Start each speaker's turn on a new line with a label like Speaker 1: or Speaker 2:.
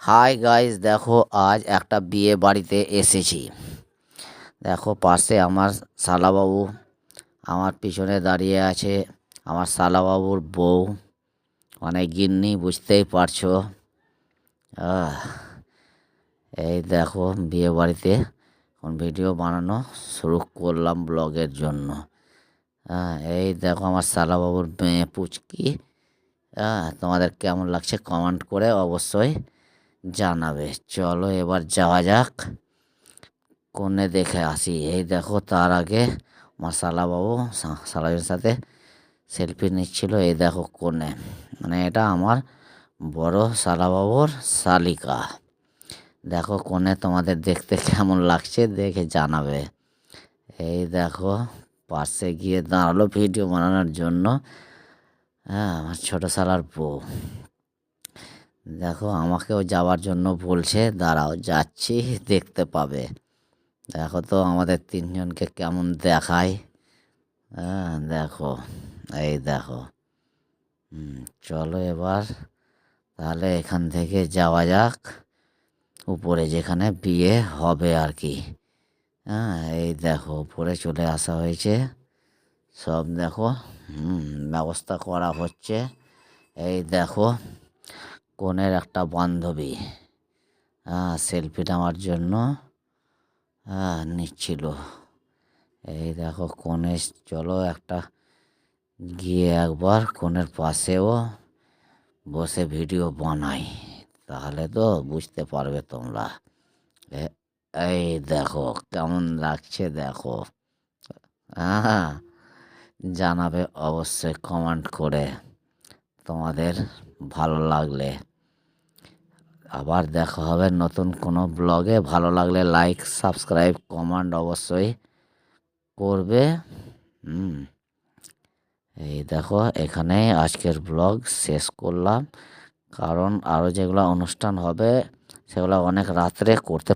Speaker 1: Hi guys দেখো আজ একটা বিয়ে বাড়িতে এসেছি। দেখো পাশে আমার শালাবাবু, আমার পিছনে দাঁড়িয়ে আছে, আমার শালাবাবুর বউ। অনেক গিন্নি, বুঝতেই পারছ? এই দেখো বিয়ে বাড়িতে ভিডিও বানানো শুরু করলাম ব্লগের জন্য। হ্যাঁ এই দেখো আমার শালাবাবুর মেয়ে পুচকি। হ্যাঁ তোমাদের কেমন লাগছে কমেন্ট করে অবশ্যই জানাবে। চলো এবার যাওয়া যাক। কোনে দেখে আসি। এই দেখো, তার আগে আমার শালাবাবু শালাবের সাথে সেলফি নিচ্ছিল। এই দেখো কোনে মানে এটা আমার বড় শালাবাবুর শালিকা। দেখো কোনে তোমাদের দেখতে কেমন লাগছে, দেখে জানাবে। এই দেখো, পাশে গিয়ে দাঁড়াল ভিডিও বানানোর জন্য। হ্যাঁ আমার ছোটো সালার বউ। দেখো, আমাকেও যাওয়ার জন্য বলছে, দাঁড়াও, যাচ্ছি, দেখতে পাবে। দেখো তো, আমাদের তিনজনকে কেমন দেখায়। হ্যাঁ দেখো, এই দেখো। চলো এবার, তাহলে এখান থেকে যাওয়া যাক। উপরে যেখানে বিয়ে হবে আর কি। হ্যাঁ এই দেখো, উপরে চলে আসা হয়েছে। সব দেখো, হুম, ব্যবস্থা করা হচ্ছে। এই দেখো কনের একটা বান্ধবী। হ্যাঁ সেলফি নেওয়ার জন্য। হ্যাঁ নিচ্ছিল। এই দেখো কনে চলো একটা গিয়ে একবার কনের পাশেও বসে ভিডিও বানাই। তাহলে তো বুঝতে পারবে তোমরা। এই দেখো কেমন লাগছে দেখো। হ্যাঁ জানাবে অবশ্যই কমেন্ট করে। তোমাদের ভালো লাগলে। আবার দেখা হবে নতুন কোনো ব্লগে। ভালো লাগলে লাইক সাবস্ক্রাইব কমেন্ট অবশ্যই করবে। হুম। এই দেখো এখানে আজকের ব্লগ শেষ করলাম। কারণ আরও যেগুলো অনুষ্ঠান হবে, সেগুলো অনেক রাত্রে করতে